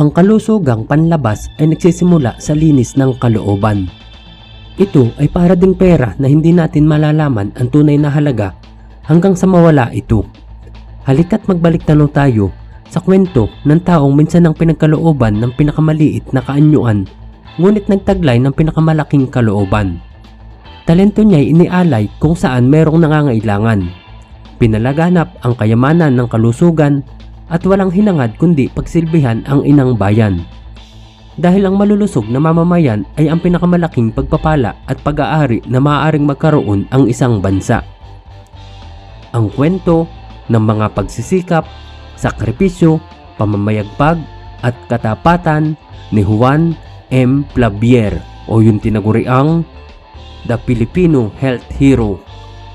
Ang kalusugang panlabas ay nagsisimula sa linis ng kalooban. Ito ay para ding pera na hindi natin malalaman ang tunay na halaga hanggang sa mawala ito. Halika't magbalik tanaw tayo sa kwento ng taong minsan ang pinagkalooban ng pinakamaliit na kaanyuan ngunit nagtaglay ng pinakamalaking kalooban. Talento niya'y inialay kung saan merong nangangailangan. Pinalaganap ang kayamanan ng kalusugan at walang hinangad kundi pagsilbihan ang inang bayan. Dahil ang malulusog na mamamayan ay ang pinakamalaking pagpapala at pag-aari na maaaring magkaroon ang isang bansa. Ang kwento ng mga pagsisikap, sakripisyo, pamamayagpag at katapatan ni Juan M. Plavier o yung tinaguriang The Filipino Health Hero,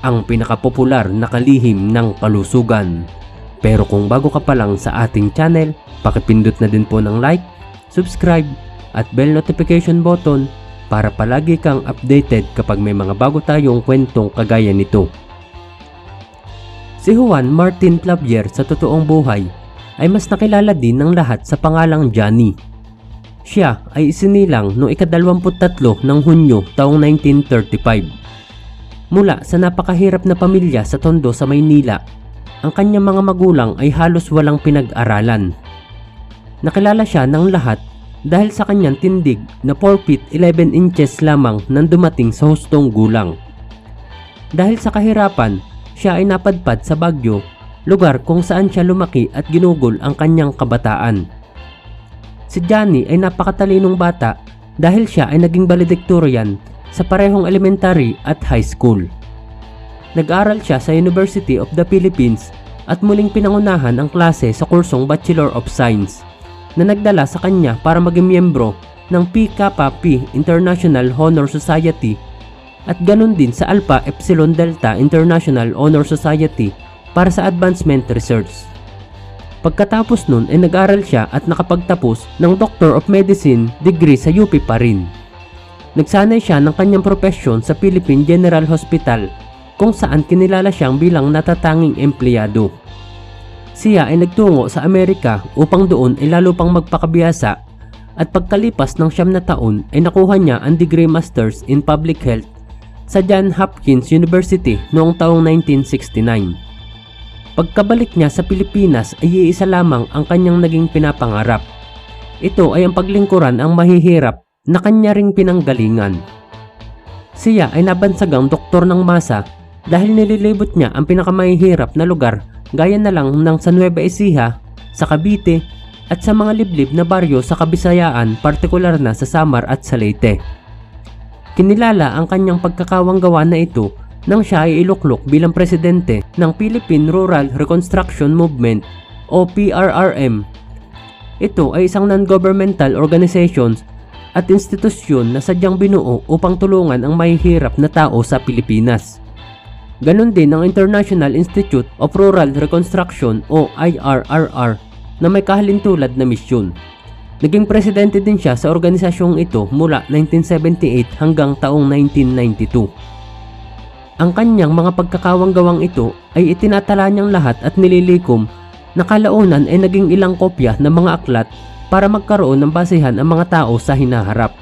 ang pinakapopular na kalihim ng kalusugan. Pero kung bago ka pa lang sa ating channel, pakipindot na din po ng like, subscribe at bell notification button para palagi kang updated kapag may mga bago tayong kwentong kagaya nito. Si Juan Martin Clavier sa totoong buhay ay mas nakilala din ng lahat sa pangalang Johnny. Siya ay isinilang noong ikadalawamput-tatlo ng Hunyo taong 1935. Mula sa napakahirap na pamilya sa Tondo sa Maynila, ang kanyang mga magulang ay halos walang pinag-aralan. Nakilala siya ng lahat dahil sa kanyang tindig na 4 feet 11 inches lamang nang dumating sa hustong gulang. Dahil sa kahirapan, siya ay napadpad sa Bagyo, lugar kung saan siya lumaki at ginugol ang kanyang kabataan. Si Johnny ay napakatalinong bata dahil siya ay naging valedictorian sa parehong elementary at high school. Nag-aral siya sa University of the Philippines at muling pinangunahan ang klase sa kursong Bachelor of Science na nagdala sa kanya para maging miyembro ng Pi Kappa Pi International Honor Society at ganun din sa Alpha Epsilon Delta International Honor Society para sa Advancement Research. Pagkatapos nun ay nag-aral siya at nakapagtapos ng Doctor of Medicine degree sa UP pa rin. Nagsanay siya ng kanyang profesyon sa Philippine General Hospital kung saan kinilala siyang bilang natatanging empleyado. Siya ay nagtungo sa Amerika upang doon ay lalo pang magpakabiyasa at pagkalipas ng siyam na taon ay nakuha niya ang degree Masters in Public Health sa John Hopkins University noong taong 1969. Pagkabalik niya sa Pilipinas ay iisa lamang ang kanyang naging pinapangarap. Ito ay ang paglingkuran ang mahihirap na kanya ring pinanggalingan. Siya ay nabansagang doktor ng masa dahil nililibot niya ang pinakamahihirap na lugar gaya na lang ng sa Nueva Ecija, sa Cavite at sa mga liblib na baryo sa Kabisayaan partikular na sa Samar at sa Leyte. Kinilala ang kanyang pagkakawanggawa na ito nang siya ay iluklok bilang presidente ng Philippine Rural Reconstruction Movement o PRRM. Ito ay isang non-governmental organizations at institusyon na sadyang binuo upang tulungan ang mahihirap na tao sa Pilipinas. Ganon din ang International Institute of Rural Reconstruction o IRRR na may kahalintulad na misyon. Naging presidente din siya sa organisasyong ito mula 1978 hanggang taong 1992. Ang kanyang mga pagkakawanggawang ito ay itinatala niyang lahat at nililikom na kalaunan ay naging ilang kopya ng mga aklat para magkaroon ng basihan ang mga tao sa hinaharap.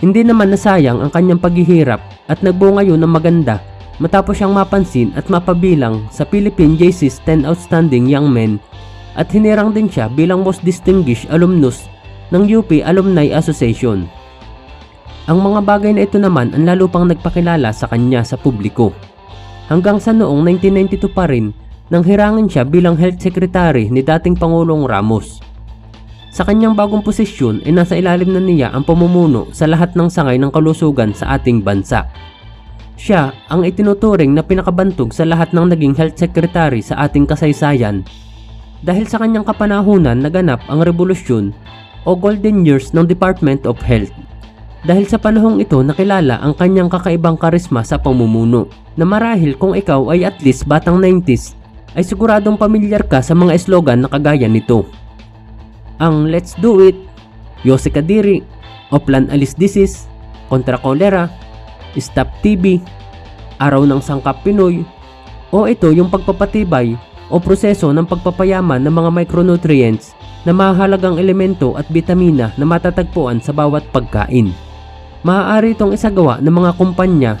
Hindi naman nasayang ang kanyang paghihirap at nagbunga yun ng maganda matapos siyang mapansin at mapabilang sa Philippine JC's 10 Outstanding Young Men at hinirang din siya bilang most distinguished alumnus ng UP Alumni Association. Ang mga bagay na ito naman ang lalo pang nagpakilala sa kanya sa publiko. Hanggang sa noong 1992 pa rin nang hirangin siya bilang health secretary ni dating Pangulong Ramos. Sa kanyang bagong posisyon ay nasa ilalim na niya ang pamumuno sa lahat ng sangay ng kalusugan sa ating bansa. Siya ang itinuturing na pinakabantog sa lahat ng naging health secretary sa ating kasaysayan dahil sa kanyang kapanahunan naganap ang revolusyon o golden years ng Department of Health. Dahil sa panahong ito nakilala ang kanyang kakaibang karisma sa pamumuno na marahil kung ikaw ay at least batang 90s ay siguradong pamilyar ka sa mga slogan na kagaya nito. Ang Let's Do It, Yose Kadiri, Oplan Alis Disease, Kontra Cholera, Stop TB, Araw ng Sangkap Pinoy, o ito yung pagpapatibay o proseso ng pagpapayaman ng mga micronutrients na mahalagang elemento at bitamina na matatagpuan sa bawat pagkain. Maaari itong isagawa ng mga kumpanya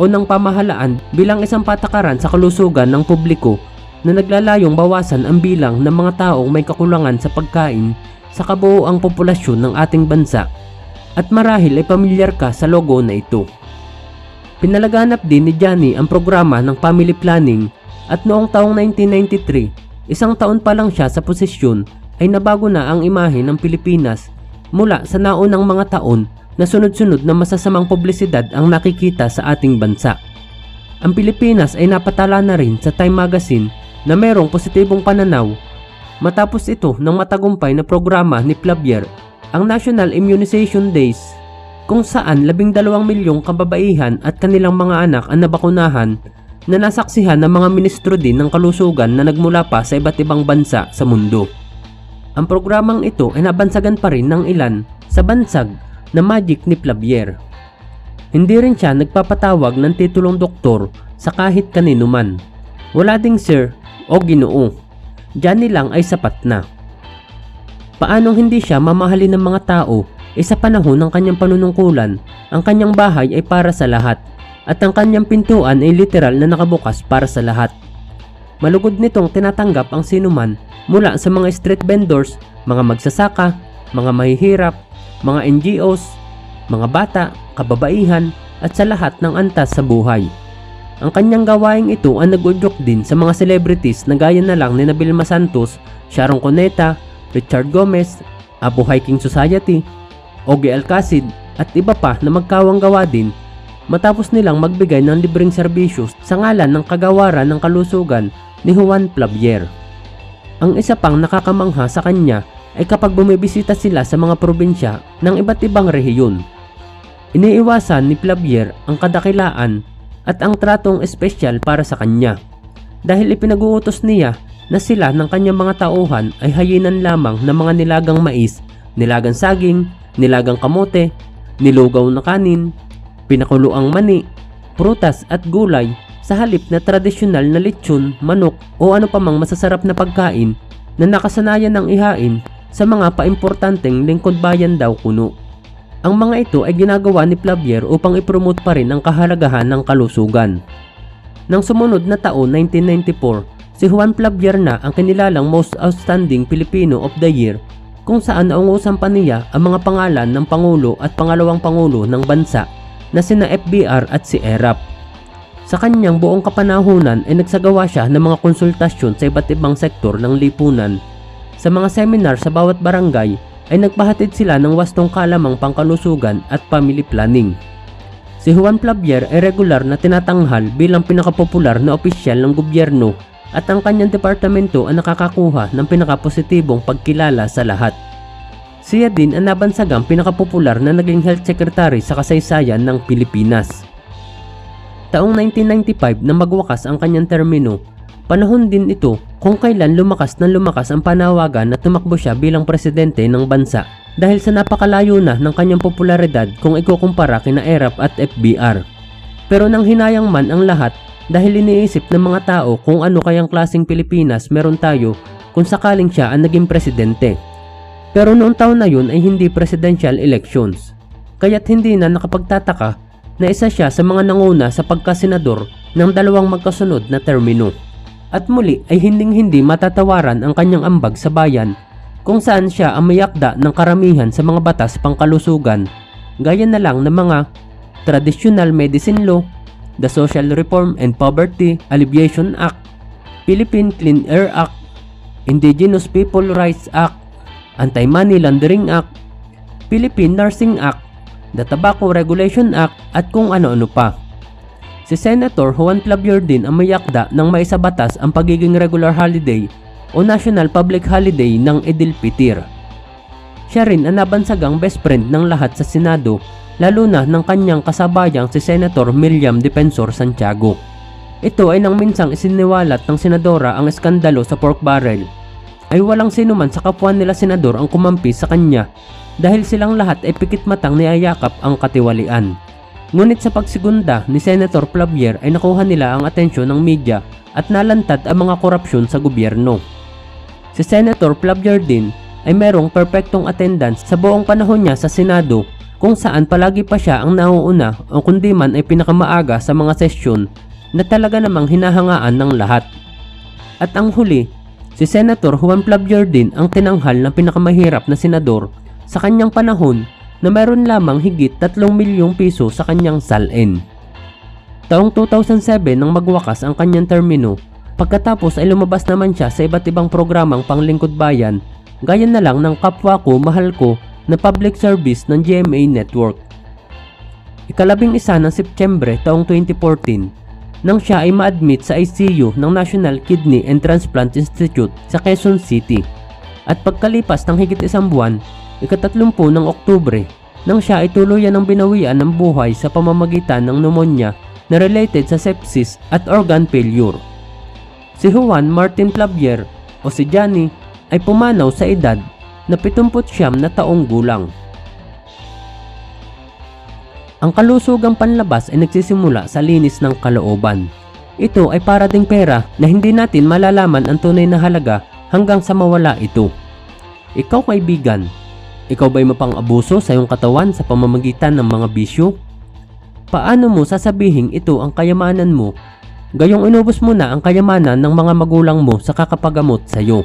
o ng pamahalaan bilang isang patakaran sa kalusugan ng publiko na naglalayong bawasan ang bilang ng mga taong may kakulangan sa pagkain sa kabuoang populasyon ng ating bansa at marahil ay pamilyar ka sa logo na ito. Pinalaganap din ni Johnny ang programa ng family planning at noong taong 1993, isang taon pa lang siya sa posisyon ay nabago na ang imahe ng Pilipinas mula sa naunang mga taon na sunod-sunod na masasamang publisidad ang nakikita sa ating bansa. Ang Pilipinas ay napatala na rin sa Time Magazine na mayroong positibong pananaw matapos ito ng matagumpay na programa ni Flavier ang National Immunization Days kung saan 12 milyong kababaihan at kanilang mga anak ang nabakunahan na nasaksihan ng mga ministro din ng kalusugan na nagmula pa sa iba't ibang bansa sa mundo. Ang programang ito ay nabansagan pa rin ng ilan sa bansag na magic ni Flavier. Hindi rin siya nagpapatawag ng titulong doktor sa kahit kanino man. Wala ding sir o ginoo. Diyan lang ay sapat na. Paanong hindi siya mamahalin ng mga tao e sa panahon ng kanyang panunungkulan, ang kanyang bahay ay para sa lahat at ang kanyang pintuan ay literal na nakabukas para sa lahat. Malugod nitong tinatanggap ang sinuman mula sa mga street vendors, mga magsasaka, mga mahihirap, mga NGOs, mga bata, kababaihan at sa lahat ng antas sa buhay. Ang kanyang gawaing ito ang nag-udyok din sa mga celebrities na gaya na lang ni Nabilma Santos, Sharon Cuneta, Richard Gomez, Abu Hiking Society, Ogie Alcacid at iba pa na magkawang gawa din matapos nilang magbigay ng libreng serbisyo sa ngalan ng kagawaran ng kalusugan ni Juan Flavier. Ang isa pang nakakamangha sa kanya ay kapag bumibisita sila sa mga probinsya ng iba't ibang rehiyon. Iniiwasan ni Flavier ang kadakilaan at ang tratong espesyal para sa kanya dahil ipinag-uutos niya na sila ng kanyang mga tauhan ay hayinan lamang ng mga nilagang mais, nilagang saging, nilagang kamote, nilugaw na kanin, pinakuloang mani, prutas at gulay sa halip na tradisyonal na lechon, manok o ano pa mang masasarap na pagkain na nakasanayan ng ihain sa mga paimportanteng lingkod bayan daw kuno. Ang mga ito ay ginagawa ni Flavier upang ipromote pa rin ang kahalagahan ng kalusugan. Nang sumunod na taon 1994, si Juan Flavier na ang kinilalang Most Outstanding Filipino of the Year kung saan naungusan pa niya ang mga pangalan ng Pangulo at Pangalawang Pangulo ng bansa na sina FBR at si ERAP. Sa kanyang buong kapanahunan ay nagsagawa siya ng mga konsultasyon sa iba't ibang sektor ng lipunan. Sa mga seminar sa bawat barangay ay nagpahatid sila ng wastong kalamang pangkalusugan at family planning. Si Juan Flavier ay regular na tinatanghal bilang pinakapopular na opisyal ng gobyerno at ang kanyang departamento ang nakakakuha ng pinakapositibong pagkilala sa lahat. Siya din ang nabansagang pinakapopular na naging health secretary sa kasaysayan ng Pilipinas. Taong 1995 na magwakas ang kanyang termino, panahon din ito kung kailan lumakas na lumakas ang panawagan na tumakbo siya bilang presidente ng bansa dahil sa napakalayo na ng kanyang popularidad kung ikukumpara kina ERAP at FBR. Pero nang hinayang man ang lahat dahil iniisip ng mga tao kung ano kayang klaseng Pilipinas meron tayo kung sakaling siya ang naging presidente. Pero noong taon na yun ay hindi presidential elections. Kaya't hindi na nakapagtataka na isa siya sa mga nanguna sa pagkasenador ng dalawang magkasunod na termino. At muli ay hinding-hindi matatawaran ang kanyang ambag sa bayan kung saan siya ang mayakda ng karamihan sa mga batas pangkalusugan gaya na lang ng mga Traditional Medicine Law, the Social Reform and Poverty Alleviation Act, Philippine Clean Air Act, Indigenous People Rights Act, Anti-Money Laundering Act, Philippine Nursing Act, the Tobacco Regulation Act at kung ano-ano pa. Si Senator Juan Clavier din ang mayakda ng maisabatas ang pagiging regular holiday o national public holiday ng Idil Fitir. Siya rin ang nabansagang best friend ng lahat sa Senado lalo na ng kanyang kasabayang si Senator Miriam Defensor Santiago. Ito ay nang minsang isiniwalat ng senadora ang eskandalo sa pork barrel ay walang sino man sa kapwa nila senador ang kumampi sa kanya dahil silang lahat ay pikit matang niyayakap ang katiwalian. Ngunit sa pagsigunda ni Senator Flavier ay nakuha nila ang atensyon ng media at nalantad ang mga korupsyon sa gobyerno. Si Senator Flavier din ay merong perpektong attendance sa buong panahon niya sa Senado kung saan palagi pa siya ang nauuna o kundi man ay pinakamaaga sa mga sesyon na talaga namang hinahangaan ng lahat. At ang huli, si Senator Juan Flavier din ang tinanghal ng pinakamahirap na senador sa kanyang panahon na mayroon lamang higit 3 milyong piso sa kanyang salin. Taong 2007 nang magwakas ang kanyang termino, pagkatapos ay lumabas naman siya sa iba't ibang programang panglingkod bayan gaya na lang ng Kapwa Ko Mahal Ko na public service ng GMA Network. Ikalabing isa ng Setyembre taong 2014 nang siya ay ma-admit sa ICU ng National Kidney and Transplant Institute sa Quezon City. At pagkalipas ng higit isang buwan, ikatatlumpu ng Oktubre, nang siya ay tuluyan ng binawian ng buhay sa pamamagitan ng pneumonia na related sa sepsis at organ failure. Si Juan Martin Flavier o si Johnny ay pumanaw sa edad na 79 na taong gulang. Ang kalusugang panlabas ay nagsisimula sa linis ng kalooban. Ito ay para ding pera na hindi natin malalaman ang tunay na halaga hanggang sa mawala ito. Ikaw kaibigan, ikaw ba'y mapang-abuso sa iyong katawan sa pamamagitan ng mga bisyo? Paano mo sasabihin ito ang kayamanan mo? Gayong inubos mo na ang kayamanan ng mga magulang mo sa kakapagamot sa iyo.